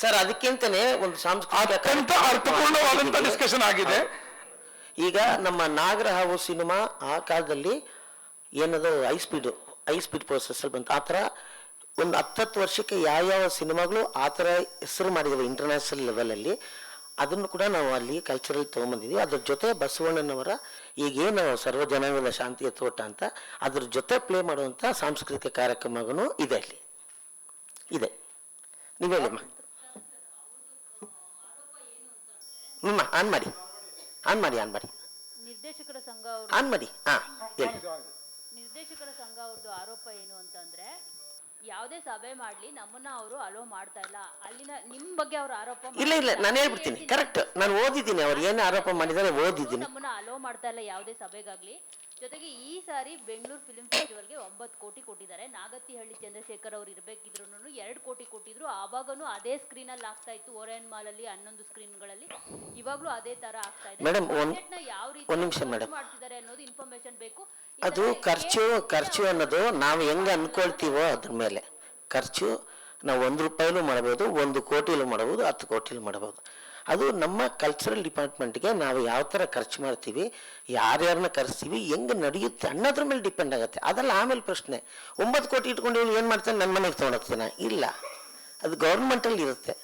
Sir ಅದಕ್ಕಿಂತನೇ ಒಂದು ಸಾಂಸ್ಕೃತಿಕ ಅತ್ಯಂತ ಅರ್ಥಪೂರ್ಣವಾದಂತ ಡಿಸ್ಕಷನ್ ಆಗಿದೆ. ಈಗ ನಮ್ಮ ನಾಗರಹಾವು ಸಿನಿಮಾ ಆ ಕಾಲದಲ್ಲಿ ಏನದು high speed high speed processor ಬಂತು. ಆ ಥರ ಒಂದು ಹತ್ತತ್ತು ವರ್ಷಕ್ಕೆ ಯಾವ್ಯಾವ ಸಿನಿಮಾಗಳು ಆ ಥರ ಹೆಸರು ಮಾಡಿದ್ದಾವೆ ಇಂಟರ್ನ್ಯಾಷನಲ್ ಲೆವೆಲಲ್ಲಿ ಅದನ್ನು ಕೂಡ ನಾವು ಅಲ್ಲಿ ಕಲ್ಚರಲ್ ತೊಗೊಂಬಂದಿದ್ವಿ. ಅದ್ರ ಜೊತೆ ಬಸವಣ್ಣನವರ ಈಗೇನು ಸರ್ವ ಜನಾಂಗದ ಶಾಂತಿಯ ತೋಟ ಅಂತ ಅದ್ರ ಜೊತೆ ಪ್ಲೇ ಮಾಡುವಂಥ ಸಾಂಸ್ಕೃತಿಕ ಕಾರ್ಯಕ್ರಮಗಳು ಇದೆ ಅಲ್ಲಿ. ಇದೆ. ನೀವು ಹ್ಞೂ ಆನ್ ಮಾಡಿ. ಆನ್ ಮಾಡಿ ಆನ್ ಮಾಡಿ. ನಿರ್ದೇಶಕರ ಸಂಘ ಅವ್ರ ಆನ್ ಮಾಡಿ. ಹಾಂ ಹೇಳಿ. ನಿರ್ದೇಶಕರ ಸಂಘ ಅವ್ರದ್ದು ಆರೋಪ ಏನು ಅಂತಂದ್ರೆ ಯಾವುದೇ ಸಭೆ ಮಾಡ್ಲಿ ನಮ್ಮನ್ನ ಅವರು ಅಲೋ ಮಾಡ್ತಾ ಇಲ್ಲ. ಅಲ್ಲಿನ ನಿಮ್ ಬಗ್ಗೆ ಅವ್ರ ಆರೋಪ ಇಲ್ಲ ಇಲ್ಲ. ನಾನು ಹೇಳ್ಬಿಡ್ತೀನಿ. ಕರೆಕ್ಟ್ ನಾನು ಓದಿದ್ದೀನಿ ಅವ್ರು ಏನು ಆರೋಪ ಮಾಡಿದ್ದಾರೆ ಓದಿದ್ದೀನಿ. ನಮ್ಮನ್ನ ಅಲೋ ಮಾಡ್ತಾ ಇಲ್ಲ ಯಾವುದೇ ಸಭೆಗಾಗ್ಲಿ. ಜೊತೆಗೆ ಈ ಸಾರಿ ಬೆಂಗಳೂರು ಫಿಲ್ಮ್ ಫೆಸ್ಟಿವಲ್ಗೆ ಒಂಬತ್ತು ಕೋಟಿ ಕೊಟ್ಟಿದ್ದಾರೆ. ನಾಗತಿಹಳ್ಳಿ ಚಂದ್ರಶೇಖರ್ ಅವ್ರು ಇರಬೇಕಿದ್ರು ಎರಡು ಕೋಟಿ ಕೊಟ್ಟಿದ್ರು. ಆವಾಗನು ಅದೇ ಸ್ಕ್ರೀನ್ ಅಲ್ಲಿ ಆಗ್ತಾ ಇತ್ತು ಓರಿಯನ್ ಮಾಲ್ ಅಲ್ಲಿ ಹನ್ನೊಂದು ಸ್ಕ್ರೀನ್ಗಳಲ್ಲಿ ಇವಾಗ್ಲೂ ಅದೇ ತರ ಆಗ್ತಾ ಇದೆ. ಯಾವ ರೀತಿ ಮಾಡ್ತಿದ್ದಾರೆ ಅನ್ನೋದು ಇನ್ಫಾರ್ಮೇಶನ್ ಬೇಕು. ಅದು ಖರ್ಚು ಖರ್ಚು ಅನ್ನೋದು ನಾವು ಹೆಂಗೆ ಅನ್ಕೊಳ್ತೀವೋ ಅದ್ರ ಮೇಲೆ. ಖರ್ಚು ನಾವು ಒಂದು ರೂಪಾಯಿಲೂ ಮಾಡ್ಬೋದು ಒಂದು ಕೋಟಿಲೂ ಮಾಡ್ಬೋದು ಹತ್ತು ಕೋಟಿಲೂ ಮಾಡ್ಬೋದು. ಅದು ನಮ್ಮ ಕಲ್ಚರಲ್ ಡಿಪಾರ್ಟ್ಮೆಂಟ್ಗೆ ನಾವು ಯಾವ ಥರ ಖರ್ಚು ಮಾಡ್ತೀವಿ ಯಾರ್ಯಾರನ್ನ ಕರೆಸ್ತೀವಿ, ಹೆಂಗೆ ನಡೆಯುತ್ತೆ ಅನ್ನೋದ್ರ ಮೇಲೆ ಡಿಪೆಂಡ್ ಆಗುತ್ತೆ. ಅದೆಲ್ಲ ಆಮೇಲೆ ಪ್ರಶ್ನೆ. ಒಂಬತ್ತು ಕೋಟಿ ಇಟ್ಕೊಂಡು ಏನು ಮಾಡ್ತಾನೆ? ನನ್ನ ಮನೆಗೆ ತೊಗೊಂಡೋಗ್ತಾನೆ? ಇಲ್ಲ. ಅದು ಗೌರ್ಮೆಂಟಲ್ಲಿ ಇರುತ್ತೆ.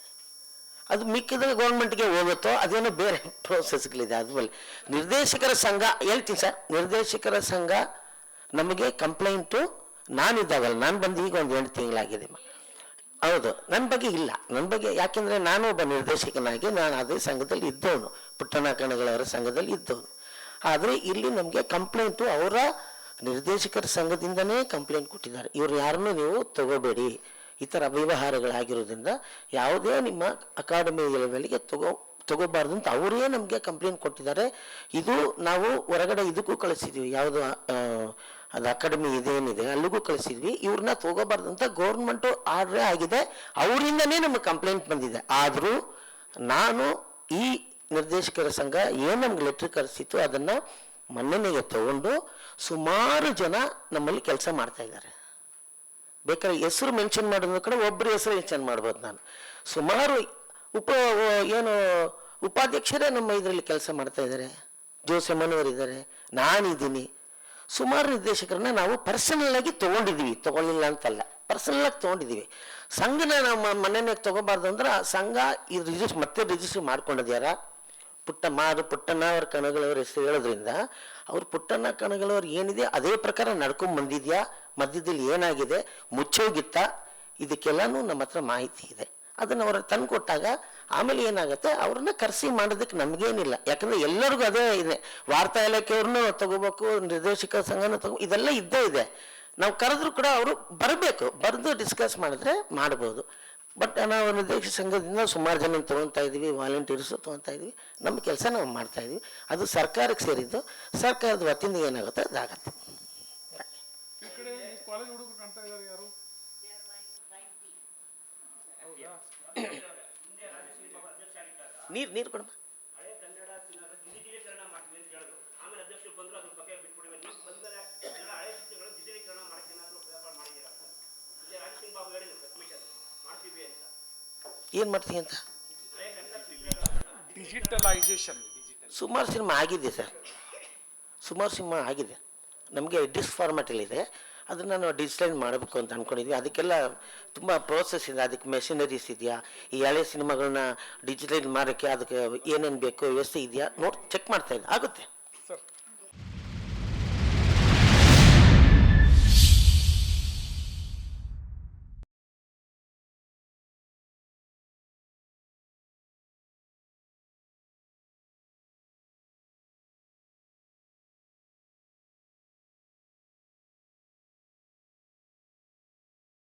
ಅದು ಮಿಕ್ಕಿದ್ರೆ ಗೌರ್ಮೆಂಟ್ಗೆ ಹೋಗುತ್ತೋ, ಅದೇನೋ ಬೇರೆ ಪ್ರೋಸೆಸ್ಗಳಿದೆ ಅದ್ಮೇಲೆ ನಿರ್ದೇಶಕರ ಸಂಘ, ಹೇಳ್ತೀನಿ ಸರ್, ನಿರ್ದೇಶಕರ ಸಂಘ ನಮಗೆ ಕಂಪ್ಲೇಂಟು ನಾನಿದ್ದಾಗಲ್ಲ, ನಾನು ಬಂದು ಈಗ ಒಂದು ಎಂಟು ತಿಂಗಳಾಗಿದೆ ಹೌದು ನನ್ನ ಬಗ್ಗೆ ಇಲ್ಲ. ನನ್ನ ಬಗ್ಗೆ ಯಾಕೆಂದರೆ ನಾನು ಒಬ್ಬ ನಿರ್ದೇಶಕನಾಗಿ ನಾನು ಅದೇ ಸಂಘದಲ್ಲಿ ಇದ್ದವನು. ಪುಟ್ಟಣ ಕಣಗಳವರ ಸಂಘದಲ್ಲಿ ಇದ್ದವನು. ಆದರೆ ಇಲ್ಲಿ ನಮಗೆ ಕಂಪ್ಲೇಂಟು ಅವರ ನಿರ್ದೇಶಕರ ಸಂಘದಿಂದನೇ ಕಂಪ್ಲೇಂಟ್ ಕೊಟ್ಟಿದ್ದಾರೆ. ಇವ್ರು ಯಾರನ್ನೂ ನೀವು ತಗೋಬೇಡಿ. ಈ ಥರ ವ್ಯವಹಾರಗಳಾಗಿರೋದ್ರಿಂದ ಯಾವುದೇ ನಿಮ್ಮ ಅಕಾಡೆಮಿ ಲೆವೆಲ್ಗೆ ತಗೋ, ತಗೋಬಾರ್ದು ಅಂತ ಅವರೇ ನಮಗೆ ಕಂಪ್ಲೇಂಟ್ ಕೊಟ್ಟಿದ್ದಾರೆ. ಇದು ನಾವು ಹೊರಗಡೆ ಇದಕ್ಕೂ ಕಳಿಸಿದ್ದೀವಿ ಯಾವುದು ಅದು ಅಕಾಡೆಮಿ ಇದೇನಿದೆ, ಅಲ್ಲಿಗೂ ಕಳಿಸಿದ್ವಿ. ಇವ್ರನ್ನ ತಗೋಬಾರ್ದಂತ ಗೌರ್ಮೆಂಟು ಆರ್ಡ್ರೇ ಆಗಿದೆ. ಅವರಿಂದನೇ ನಮಗೆ ಕಂಪ್ಲೇಂಟ್ ಬಂದಿದೆ. ಆದರೂ ನಾನು ಈ ನಿರ್ದೇಶಕರ ಸಂಘ ಏನು ನಮ್ಗೆ ಲೆಟ್ರ್ ಕಳಿಸಿತ್ತು ಅದನ್ನು ಮನ್ನಣೆಗೆ ತಗೊಂಡು ಸುಮಾರು ಜನ ನಮ್ಮಲ್ಲಿ ಕೆಲಸ ಮಾಡ್ತಾ ಇದ್ದಾರೆ. ಬೇಕಾದ್ರೆ ಹೆಸರು ಮೆನ್ಷನ್ ಮಾಡೋದ್ರ ಕಡೆ ಒಬ್ಬರು ಹೆಸರು ಮೆನ್ಷನ್ ಮಾಡ್ಬೋದು ನಾನು. ಸುಮಾರು ಉಪ ಏನು ಉಪಾಧ್ಯಕ್ಷರೇ ನಮ್ಮ ಇದರಲ್ಲಿ ಕೆಲಸ ಮಾಡ್ತಾ ಇದ್ದಾರೆ. ಮನೋರ್ ಇದ್ದಾರೆ ನಾನಿದ್ದೀನಿ. ಸುಮಾರು ನಿರ್ದೇಶಕರನ್ನ ನಾವು ಪರ್ಸನಲ್ ಆಗಿ ತೊಗೊಂಡಿದ್ದೀವಿ ತೊಗೊಳ್ಳಿಲ್ಲ ಅಂತಲ್ಲ. ಪರ್ಸನಲ್ ಆಗಿ ತೊಗೊಂಡಿದ್ದೀವಿ ಸಂಘನ ನಮ್ಮ ಮನೆಯಾಗ ತೊಗೋಬಾರ್ದು ಅಂದ್ರೆ ಆ ಸಂಘ ಈ ರಿಜಿಸ್ಟರ್ ಮತ್ತೆ ರಿಜಿಸ್ಟರ್ ಮಾಡ್ಕೊಂಡಿದ್ಯಾರ. ಪುಟ್ಟ ಮಾರು ಪುಟ್ಟಣ್ಣ ಅವ್ರ ಕಣಗಳವ್ರ ಹೆಸರು ಹೇಳೋದ್ರಿಂದ ಅವ್ರು ಪುಟ್ಟಣ್ಣ ಕಣಗಳವ್ರು ಏನಿದೆ ಅದೇ ಪ್ರಕಾರ ನಡ್ಕೊಂಡ್ ಬಂದಿದ್ಯಾ? ಮಧ್ಯದಲ್ಲಿ ಏನಾಗಿದೆ? ಮುಚ್ಚೋಗಿತ್ತ? ಇದಕ್ಕೆಲ್ಲನೂ ನಮ್ಮ ಹತ್ರ ಮಾಹಿತಿ ಇದೆ. ಅದನ್ನು ಅವ್ರ ತಂದು ಕೊಟ್ಟಾಗ ಆಮೇಲೆ ಏನಾಗುತ್ತೆ? ಅವ್ರನ್ನ ಕರೆಸಿ ಮಾಡೋದಕ್ಕೆ ನಮಗೇನಿಲ್ಲ. ಯಾಕಂದ್ರೆ ಎಲ್ಲರಿಗೂ ಅದೇ ಇದೆ. ವಾರ್ತಾ ಇಲಾಖೆಯವ್ರನ್ನೂ ತಗೋಬೇಕು, ನಿರ್ದೇಶಕ ಸಂಘನೂ ತಗೋ, ಇದೆಲ್ಲ ಇದ್ದೇ ಇದೆ. ನಾವು ಕರೆದ್ರೂ ಕೂಡ ಅವರು ಬರಬೇಕು. ಬರೆದು ಡಿಸ್ಕಸ್ ಮಾಡಿದ್ರೆ ಮಾಡ್ಬೋದು. ಬಟ್ ನಾವು ನಿರ್ದೇಶಕ ಸಂಘದಿಂದ ಸುಮಾರು ಜನ ತೊಗೊತಾ ಇದ್ದೀವಿ ವಾಲಂಟಿಯರ್ಸ್ ತೊಗೊತಾ ಇದ್ದೀವಿ ನಮ್ಮ ಕೆಲಸ ನಾವು ಮಾಡ್ತಾ ಇದ್ದೀವಿ ಅದು ಸರ್ಕಾರಕ್ಕೆ ಸೇರಿದ್ದು, ಸರ್ಕಾರದ ವತಿಯಿಂದ ಏನಾಗುತ್ತೆ? ಅದಾಗತ್ತೆ ಈ ಕಡೆ ಕಾಲೇಜ್ ಹುಡುಗರು ಕಾಣ್ತಾ ಇದ್ದಾರೆ ಯಾರು ನೀರು ನೀರು ಕೊಡಮ್ಮ. ಏನು ಮಾಡ್ತೀವಿ ಅಂತ ಡಿಜಿಟಲೈಸೇಷನ್ ಸುಮಾರು ಸಿನಿಮಾ ಆಗಿದೆ ಸರ್. ಸುಮಾರು ಸಿನಿಮಾ ಆಗಿದೆ. ನಮಗೆ ಡಿಸ್ ಫಾರ್ಮ್ಯಾಟಲ್ಲಿದೆ ಅದನ್ನು ನಾವು ಡಿಜಿಟಲೈಸ್ ಮಾಡಬೇಕು ಅಂತ ಅಂದ್ಕೊಂಡಿದ್ವಿ ಅದಕ್ಕೆಲ್ಲ ತುಂಬ ಪ್ರೋಸೆಸ್ ಇದೆ ಅದಕ್ಕೆ ಮೆಷಿನರೀಸ್ ಇದೆಯಾ? ಈ ಹಳೆ ಸಿನಿಮಾಗಳನ್ನ ಡಿಜಿಟಲೈಸ್ ಮಾಡೋಕ್ಕೆ ಅದಕ್ಕೆ ಏನೇನು ಬೇಕು ವ್ಯವಸ್ಥೆ ಇದೆಯಾ? ನೋಡಿ ಚೆಕ್ ಮಾಡ್ತಾ ಇದ್ದೆ. ಆಗುತ್ತೆ.